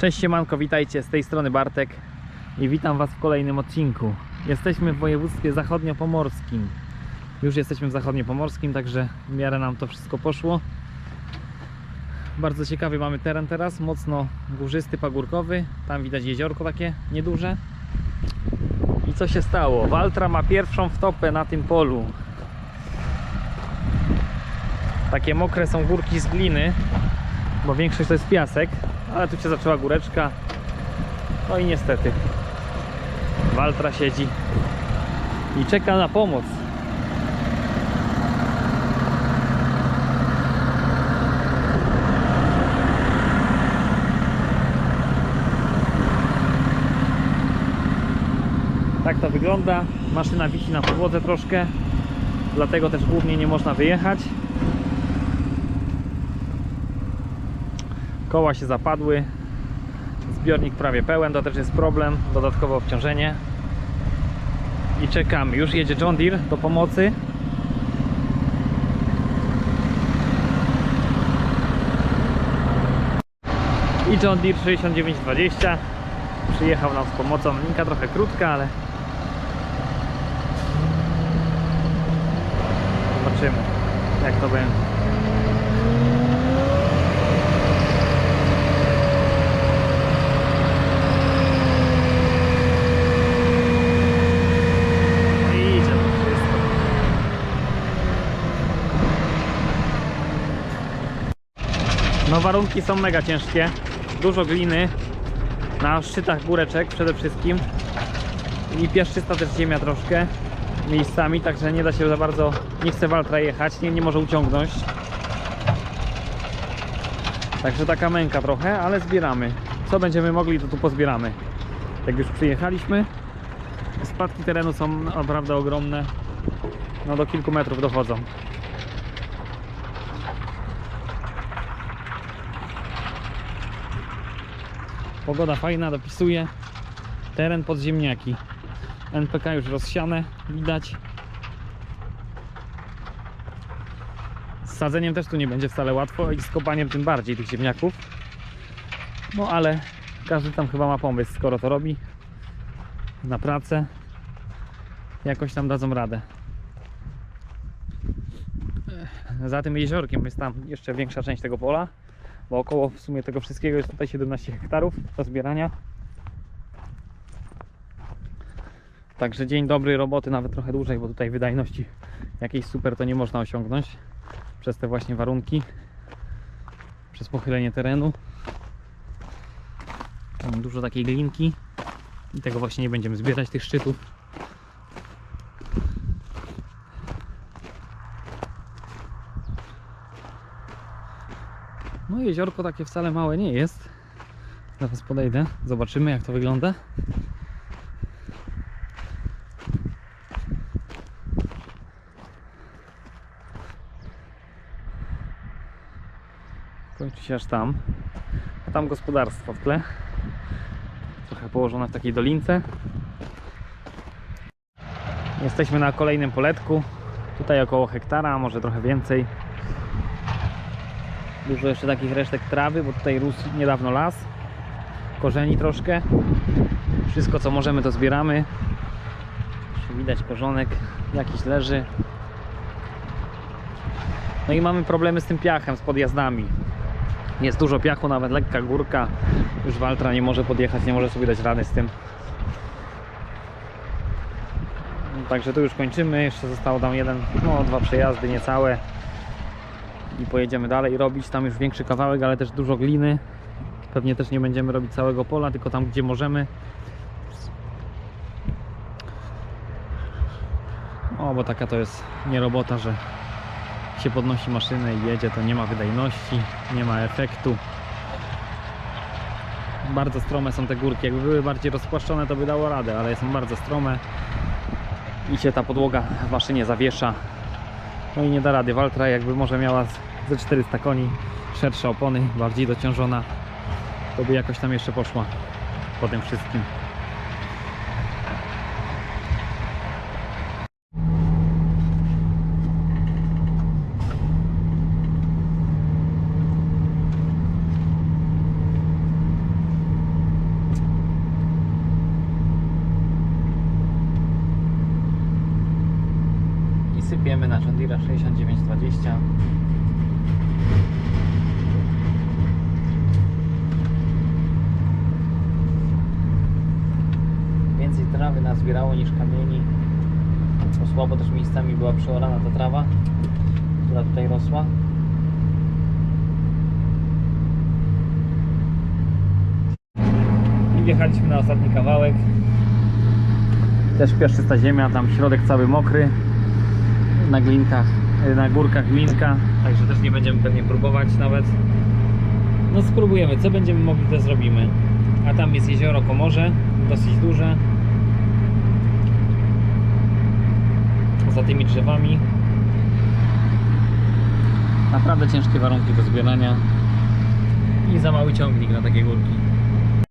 Cześć siemanko, witajcie, z tej strony Bartek i witam Was w kolejnym odcinku. Jesteśmy w województwie zachodniopomorskim. Już jesteśmy w zachodniopomorskim, także w miarę nam to wszystko poszło. Bardzo ciekawy mamy teren teraz, mocno górzysty, pagórkowy. Tam widać jeziorko takie nieduże. I co się stało? Waltra ma pierwszą wtopę na tym polu. Takie mokre są górki z gliny, bo większość to jest piasek, ale tu się zaczęła góreczka. No i niestety Waltra siedzi i czeka na pomoc. Tak to wygląda. Maszyna wisi na podłodze troszkę, dlatego też głównie nie można wyjechać. Koła się zapadły. Zbiornik prawie pełen, to też jest problem. Dodatkowe obciążenie. I czekamy. Już jedzie John Deere do pomocy. I John Deere 6920 przyjechał nam z pomocą. Linka trochę krótka, ale zobaczymy jak to będzie. No i idzie to wszystko. No warunki są mega ciężkie. Dużo gliny na szczytach góreczek przede wszystkim. I piaszczysta też ziemia troszkę miejscami, także nie da się za bardzo, nie chce Waltra jechać, nie, nie może uciągnąć. Także taka męka trochę, ale zbieramy. Co będziemy mogli, to tu pozbieramy. Jak już przyjechaliśmy, spadki terenu są naprawdę ogromne. No do kilku metrów dochodzą. Pogoda fajna, dopisuje. Teren pod ziemniaki. NPK już rozsiane, widać. Z sadzeniem też tu nie będzie wcale łatwo i z kopaniem tym bardziej tych ziemniaków. No ale każdy tam chyba ma pomysł, skoro to robi na pracę. Jakoś tam dadzą radę. Za tym jeziorkiem jest tam jeszcze większa część tego pola, bo około w sumie tego wszystkiego jest tutaj 17 hektarów do zbierania. Także dzień dobry roboty nawet trochę dłużej, bo tutaj wydajności jakiejś super to nie można osiągnąć przez te właśnie warunki, przez pochylenie terenu. Dużo takiej glinki i tego właśnie nie będziemy zbierać tych szczytów. No jeziorko takie wcale małe nie jest. Zaraz podejdę, zobaczymy jak to wygląda. Kończy się aż tam. A tam gospodarstwo w tle. Trochę położone w takiej dolince. Jesteśmy na kolejnym poletku. Tutaj około hektara, może trochę więcej. Dużo jeszcze takich resztek trawy, bo tutaj rósł niedawno las. Korzeni troszkę. Wszystko co możemy to zbieramy. Widać korzonek jakiś leży. No i mamy problemy z tym piachem, z podjazdami. Jest dużo piachu, nawet lekka górka. Już Waltra nie może podjechać, nie może sobie dać rady z tym. Także tu już kończymy. Jeszcze zostało tam jeden, no dwa przejazdy niecałe. I pojedziemy dalej robić. Tam już większy kawałek, ale też dużo gliny. Pewnie też nie będziemy robić całego pola, tylko tam gdzie możemy. O, bo taka to jest nie robota, że się podnosi maszynę i jedzie, to nie ma wydajności, nie ma efektu. Bardzo strome są te górki. Jakby były bardziej rozpłaszczone, to by dało radę, ale są bardzo strome i się ta podłoga w maszynie zawiesza. No i nie da rady. Waltra jakby może miała ze 400 koni, szersze opony, bardziej dociążona, to by jakoś tam jeszcze poszła po tym wszystkim. Sypiemy na John Deere 6920. Więcej trawy nazbierało niż kamieni. Bo słabo też miejscami była przeorana ta trawa, która tutaj rosła. I wjechaliśmy na ostatni kawałek. Też piaszczysta ziemia, tam środek cały mokry. Na glinkach, y, na górkach glinka, także też nie będziemy pewnie próbować nawet. No spróbujemy, co będziemy mogli to zrobimy. A tam jest jezioro Komorze, dosyć duże. Za tymi drzewami. Naprawdę ciężkie warunki do zbierania. I za mały ciągnik na takie górki.